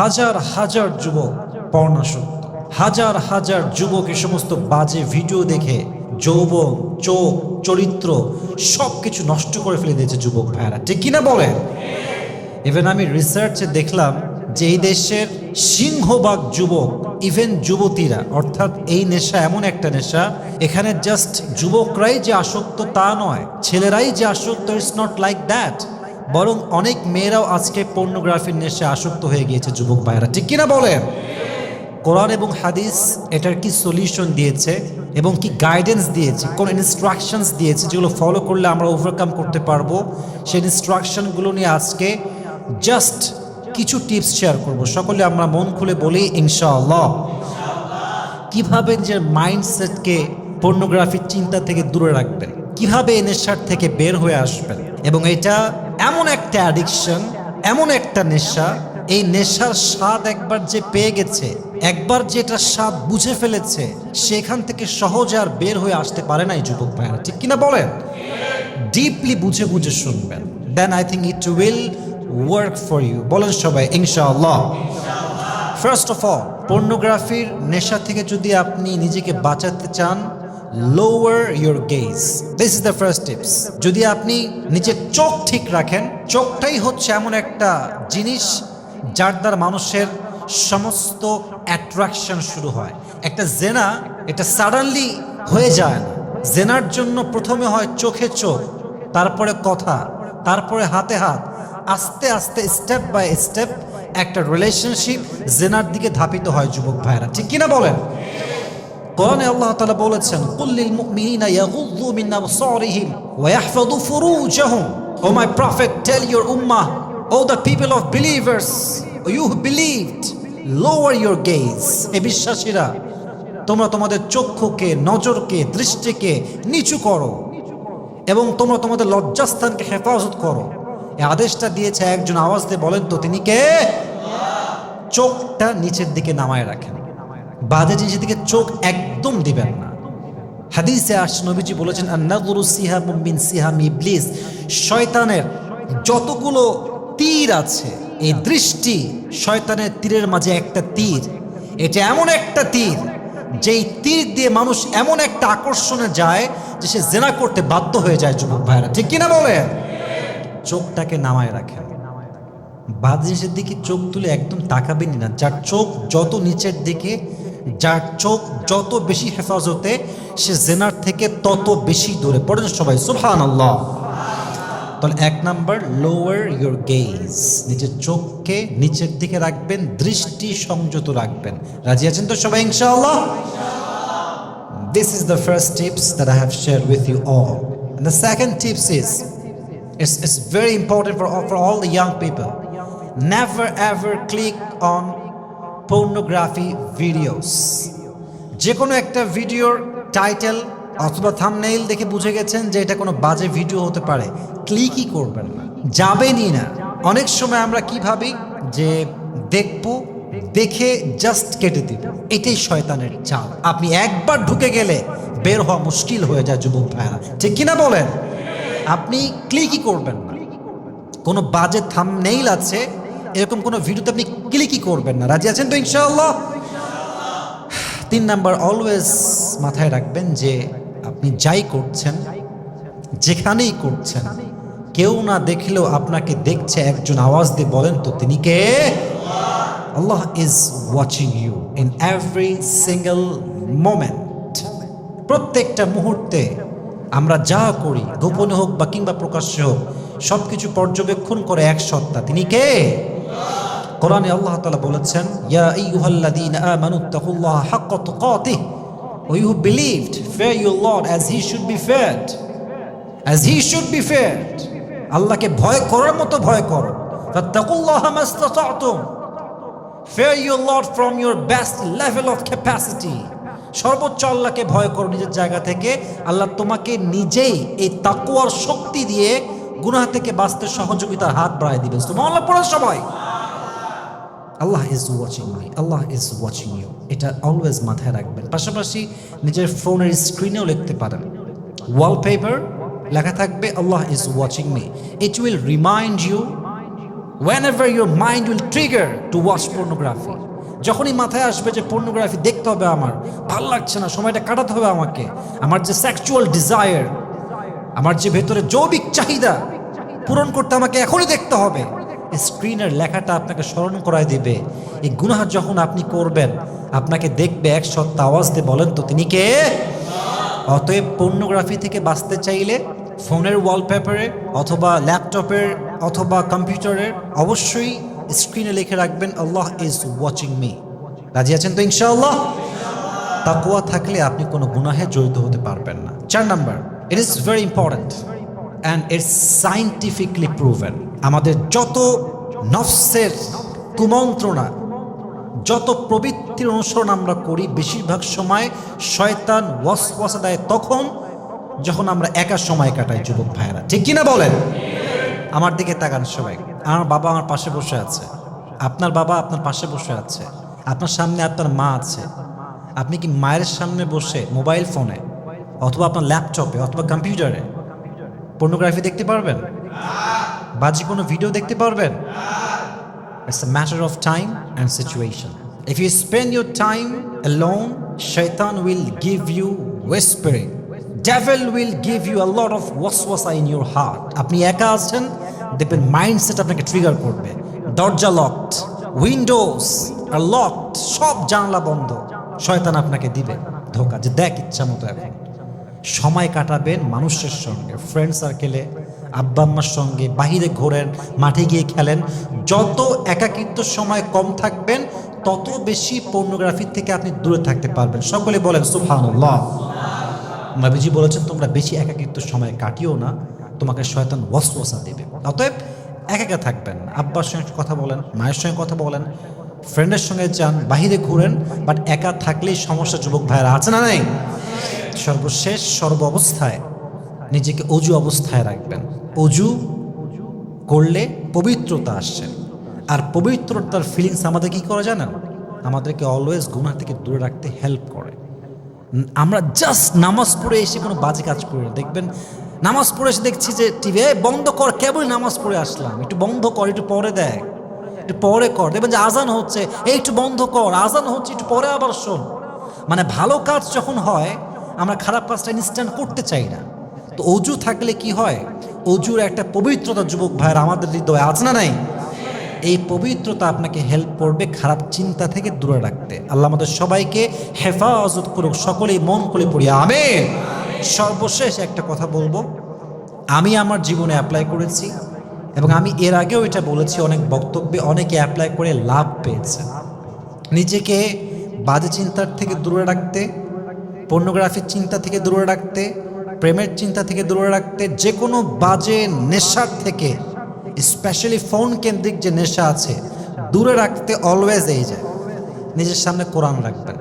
হাজার হাজার যুবক পর্ণাসক্ত। হাজার হাজার যুবক এ সমস্ত বাজে ভিডিও দেখে, যৌবন, চোখ, চরিত্র সব কিছু নষ্ট করে ফেলে দিয়েছে যুবক ভাইয়ারা। ঠিক কিনা বলেন? ইভেন আমি রিসার্চে দেখলাম যে এই দেশের সিংহভাগ যুবক ইভেন যুবতীরা, অর্থাৎ এই নেশা এমন একটা নেশা, এখানে জাস্ট যুবকরাই যে আসক্ত তা নয়, ছেলেরাই যে আসক্ত ইটস নট লাইক দ্যাট বরং অনেক মেয়েরাও আজকে পর্নোগ্রাফির নেশে আসক্ত হয়ে গিয়েছে, যুবক ভাইয়েরা। ঠিক কিনা বলেন? কোরআন এবং হাদিস এটার কি সলিউশন দিয়েছে এবং কি গাইডেন্স দিয়েছে? কোন ইনস্ট্রাকশনস দিয়েছে যেগুলো ফলো করলে আমরা ওভারকাম করতে পারব? সেই ইনস্ট্রাকশনগুলো নিয়ে আজকে জাস্ট কিছু টিপস শেয়ার করব। সকলে আমরা মন খুলে বলি, ইনশাআল্লাহ। কীভাবে নিজের মাইন্ডসেটকে পর্নোগ্রাফির চিন্তা থেকে দূরে রাখবেন? কীভাবে এই নেশার থেকে বের হয়ে আসবেন? এবং এটা এমন একটা অ্যাডিকশন এমন একটা নেশা, এই নেশার স্বাদ একবার যে পেয়ে গেছে, একবার যে স্বাদ বুঝে ফেলেছে, সেখান থেকে সহজে আর বের হয়ে আসতে পারে না এই যুবক ভাইয়েরা ঠিক কিনা বলেন? ডিপলি বুঝে বুঝে শুনবেন। Then I think it will work for you বলেন সবাই, ইনশাআল্লাহ। ফার্স্ট অফ অল পর্নোগ্রাফির নেশা থেকে যদি আপনি নিজেকে বাঁচাতে চান lower your gaze this is the first tips যদি আপনি নিজের চোখ ঠিক রাখেন, চোখটাই হচ্ছে এমন একটা জিনিস যার দ্বারা মানুষের সমস্ত অ্যাট্রাকশন শুরু হয়। একটা জেনা, এটা সাডেনলি হয়ে যায় না। জেনার জন্য প্রথমে হয় চোখে চোখ, তারপরে কথা, তারপরে হাতে হাত, আস্তে আস্তে স্টেপ বাই স্টেপ একটা রিলেশনশিপ জেনার দিকে ধাপিত হয় যুবক ভাইরা ঠিক কিনা বলেন? কোরআনে আল্লাহ তালা বলেছেন কুল্লিল মুমিনিনা ইয়াগুযু মিন আবসারিহিম ওয়া ইয়াহফাযু ফুরুজাহুম। O my prophet tell your Ummah O the people of believers you believed lower your gaze এ বিশ্বাসীরা, তোমরা তোমাদের চক্ষুকে, নজরকে, দৃষ্টিকে নিচু করো এবং তোমরা তোমাদের লজ্জাস্থানকে হেফাজত করো। এই আদেশটা দিয়েছে একজন আওয়াজ দিয়ে বলেন তো, তিনি কে? চোখটা নিচের দিকে নামায় রাখেন। বাজে জিনিসের দিকে চোখ একদম দিবেন না। হাদিসে আস নবীজি বলেছেন আন্নাগুরু সিহাম মিন সিহাম ইবলিস। শয়তানের যতগুলো তীর আছে, এই দৃষ্টি শয়তানের তীরের মাঝে একটা তীর। এটা এমন একটা তীর, যেই তীর দিয়ে মানুষ এমন একটা আকর্ষণে যায় যে সে জেনা করতে বাধ্য হয়ে যায়, যুবক ভাইরা ঠিক কিনা বলে চোখটাকে নামায় রাখেন। বাদ জিনিসের দিকে চোখ তুলে একদম তাকাবেনই না। যার চোখ যত নিচের দিকে যার চোখ যত বেশি হেফাজতে সে জেনার থেকে তত বেশি দূরে পড়েন সবাই সুবহান আল্লাহ তাহলে এক নাম্বার লোয়ার ইউর গেজ নিজের চোখকে নিচের দিকে রাখবেন দৃষ্টি সংযত রাখবেন রাজি আছেন তো সবাই ইনশাআল্লাহ This is the first tips that I have shared with you all. And the second tips is it's, it's very important for all, for all the young people. Never ever click on pornography videos যে কোনো একটা ভিডিওর title অথবা thumbnail দেখে বুঝে গেছেন যে এটা কোনো বাজে ভিডিও হতে পারে। ক্লিকই করবেন না। যাবেনই না। অনেক সময় আমরা কি ভাবি? যে দেখব, দেখে জাস্ট কেটে দিব। এটাই শয়তানের চাল। আপনি একবার ঢুকে গেলে বের হওয়া মুশকিল হয়ে যায় যুবক ভাইরা ঠিক কিনা বলেন? আপনি ক্লিকই করবেন না। কোনো বাজে থামনেইল আছে এরকম কোনো ভিডিওতে আপনি ক্লিকই করবেন না। রাজি আছেন তো ইনশাআল্লাহ? তিন নাম্বার অলওয়েজ মাথায় রাখবেন যে আপনি যাই করছেন, যেখানেই করছেন, কেউ না দেখলেও আপনাকে দেখছে, একজন আওয়াজ দিয়ে বলেন তো, তিনি কে? Allah is watching you in every single moment প্রত্যেকটা মুহূর্তে আমরা যা করি, গোপনে হোক বা কিংবা প্রকাশ্যে হোক সব কিছু পর্যবেক্ষণ করে এক সত্তা। তিনি কে? কোরআনে আল্লাহ তাআলা বলেছেন, ইয়া আইয়ুহাল্লাযীনা আমানু তাকুল্লাহা হাক্কা তুকাতিহ ওয়া you believed fear your lord as he should be feared as he should be feared আল্লাহকে ভয় করার মতো ভয় করো। Fear your lord from your best level of capacity সর্বোচ্চ আল্লাহকে ভয় করো নিজের জায়গা থেকে। আল্লাহ তোমাকে নিজেই এই তাকুয়ার শক্তি দিয়ে গুনাহ থেকে বাঁচতে সহযোগিতার হাত বাড়ায় দিবে তোমার আল্লাহ পড়ার সময় Allah is watching me Allah is watching you এটা অলওয়েজ মাথায় রাখবেন। পাশাপাশি নিজের ফোনের স্ক্রিনেও লিখতে পারেন। ওয়ালপেপার লেখা থাকবে, Allah is watching me it will remind you whenever your mind will trigger to watch pornography যখনই মাথায় আসবে যে পর্নোগ্রাফি দেখতে হবে আমার, ভালো লাগছে না, সময়টা কাটাতে হবে আমাকে। আমার যে সেক্সুয়াল ডিজায়ার আমার যে ভেতরে জৈবিক চাহিদা পূরণ করতে আমাকে এখনই দেখতে হবে। স্ক্রিনের লেখাটা আপনাকে স্মরণ করায় দিবে। এই গুনাহ যখন আপনি করবেন, আপনাকে দেখবে এক সত্তা আওয়াজ দিয়ে বলেন তো, তিনি কে? অতএব পর্নোগ্রাফি থেকে বাঁচতে চাইলে ফোনের ওয়ালপেপারে অথবা ল্যাপটপের অথবা কম্পিউটারের অবশ্যই স্ক্রিনে লিখে রাখবেন, আল্লাহ ইজ ওয়াচিং মি রাজি আছেন তো ইনশাআল্লাহ? তাকুয়া থাকলে আপনি কোনো গুনাহে জড়িত হতে পারবেন না। চার number it is very important and it's scientifically proven আমাদের যত নফসের কুমন্ত্রণা, যত প্রবৃত্তির অনুসরণ আমরা করি, বেশিরভাগ সময় শয়তান ওয়াসওয়াসা দেয় তখন যখন আমরা একা সময় কাটাই, যুবক ভাইয়েরা। ঠিক কিনা বলেন? আমার দিকে তাকান সবাই। আমার বাবা আমার পাশে বসে আছে। আপনার বাবা আপনার পাশে বসে আছে। আপনার সামনে আপনার মা আছে। আপনি কি মায়ের সামনে বসে মোবাইল ফোনে অথবা আপনার ল্যাপটপে অথবা কম্পিউটারে পর্নোগ্রাফি দেখতে পারবেন? বাজি কোনো ভিডিও দেখতে পারবেন? It's a matter of time and situation if you spend your time a long শৈতান will give you whisper devil will give you a lot of ওয়াস ওয়াসা ইন ইউর হার্ট আপনি একা আছেন, দেখবেন মাইন্ডসেট আপনাকে ট্রিগার করবে। দরজা লকড উইন্ডোজ লকড সব জানলা বন্ধ। শয়তান আপনাকে দিবে ধোকা, যে দেখ ইচ্ছা মতো এখন। সময় কাটাবেন মানুষের সঙ্গে ফ্রেন্ড সার্কেলে আব্বা আম্মার সঙ্গে, বাহিরে ঘোরেন, মাঠে গিয়ে খেলেন। যত একাকিত্ব সময় কম থাকবেন, তত বেশি পর্নোগ্রাফির থেকে আপনি দূরে থাকতে পারবেন। সকলে বলেন সুফানুল্লাহ নবীজি বলেছেন, তোমরা বেশি একাকিত্ব সময় কাটিও না, তোমাকে শয়তান ওয়াসওয়াসা দেবে। অতএব একা একা থাকবেন আব্বার সঙ্গে কথা বলেন, মায়ের সঙ্গে কথা বলেন ফ্রেন্ডের সঙ্গে যান, বাহিরে ঘুরেন বাট একা থাকলেই সমস্যা যুবক ভাইয়েরা আছে না নাই? সর্বশেষ সর্ব অবস্থায় নিজেকে অজু অবস্থায় রাখবেন। অজু করলে পবিত্রতা আসছে। আর পবিত্রতার ফিলিংস আমাদের কি করে জানেন? আমাদেরকে অলওয়েজ গুনাহ থেকে দূরে রাখতে হেল্প করে। আমরা জাস্ট নামাজ পড়ে এসে কোনো বাজে কাজ করি না। দেখবেন, নামাজ পড়ে এসে দেখছি যে টিভি বন্ধ কর, কেবলই নামাজ পড়ে আসলাম। একটু বন্ধ কর, একটু পরে দেখ। একটু পরে কর। দেখবেন যে আজান হচ্ছে, এই একটু বন্ধ কর, আজান হচ্ছে, একটু পরে আবার শোন। মানে ভালো কাজ যখন হয়, আমরা খারাপ কাজটা ইনস্ট্যান্ট করতে চাই না। তো অজু থাকলে কি হয়? অজুর একটা পবিত্রতা, যুবক ভাইয়ের, আমাদের হৃদয়ে আছে না নাই? এই পবিত্রতা আপনাকে হেল্প করবে খারাপ চিন্তা থেকে দূরে রাখতে। আল্লাহ আমাদের সবাইকে হেফাজত করুক, সকলেই মন করে পড়ি আমি সর্বশেষ একটা কথা বলব। আমি আমার জীবনে অ্যাপ্লাই করেছি এবং আমি এর আগেও এটা বলেছি, অনেক বক্তব্যে অনেকে অ্যাপ্লাই করে লাভ পেয়েছে। নিজেকে বাজে চিন্তার থেকে দূরে রাখতে পর্নোগ্রাফির চিন্তা থেকে দূরে রাখতে, প্রেমের চিন্তা থেকে দূরে রাখতে যে কোনো বাজে নেশার থেকে স্পেশালি ফোন কেন্দ্রিক যে নেশা আছে, দূরে রাখতে অলওয়েজ এই যায় নিজের সামনে কোরআন রাখবেন।